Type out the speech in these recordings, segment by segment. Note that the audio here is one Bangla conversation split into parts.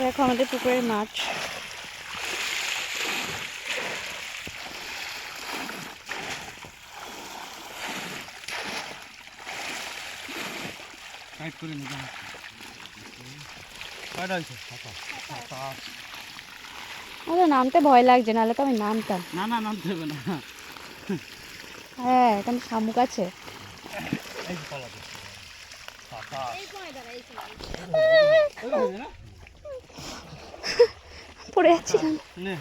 দেখো আমাদের পুকুরের মাছ টাইট করে নিতে নামতে ভয় লাগছে নাহলে তো আমি নামতাম না না নামতে হবে না হ্যাঁ এখানে শামুক আছে এই যে তলাতে সাতাশ পড়ে যাচ্ছিলাম নে।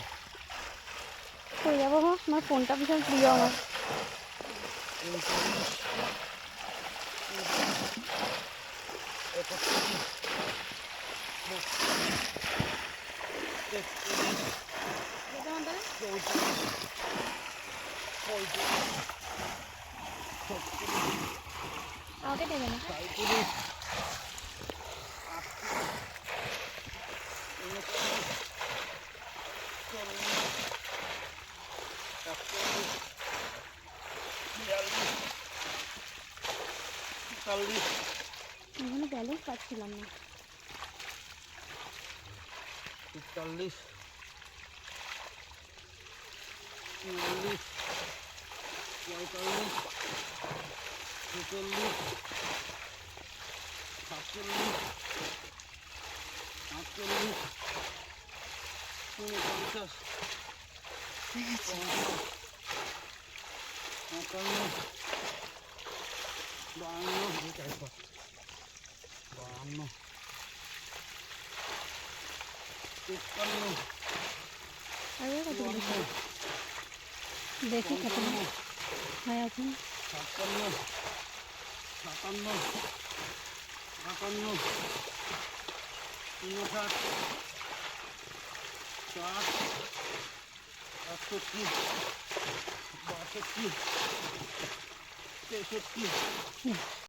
পড়ে যাব আমার ফোনটা ভীষণ প্রিয় আমার। আমাকে দেবে না। এখানে ব্যালেন্স পাচ্ছিলাম না চল্লিশ চুয়াল্লিশ পঁয়তাল্লিশ ছেচল্লিশ সাতচল্লিশ আটচল্লিশ উনপঞ্চাশ 手が違う中の晩の出たよ晩の一般の早かったできたかな早くね左官の左官の左官の今ささあ такі, бачатки, течатки.